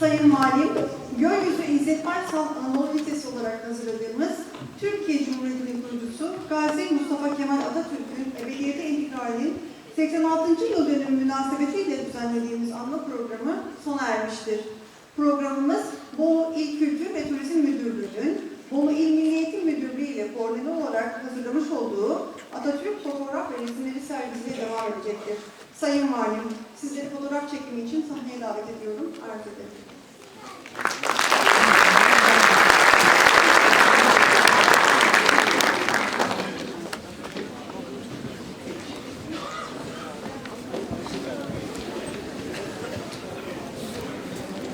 Sayın Valim, Gökyüzü İzzetmen Sanat Anadolu olarak hazırladığımız Türkiye Cumhuriyeti'nin kurucusu Gazi Mustafa Kemal Atatürk'ün ebediyete intikalinin 86. yıl dönümü münasebetiyle düzenlediğimiz anma programı sona ermiştir. Programımız Bolu İl Kültür ve Turizm Müdürlüğü'nün Bolu İl Milli Eğitim Müdürlüğü ile koordine olarak hazırlamış olduğu Atatürk fotoğraf ve resimleri sergisiyle devam edecektir. Sayın Valim, sizleri fotoğraf çekimi için sahneye davet ediyorum. Arz ederim.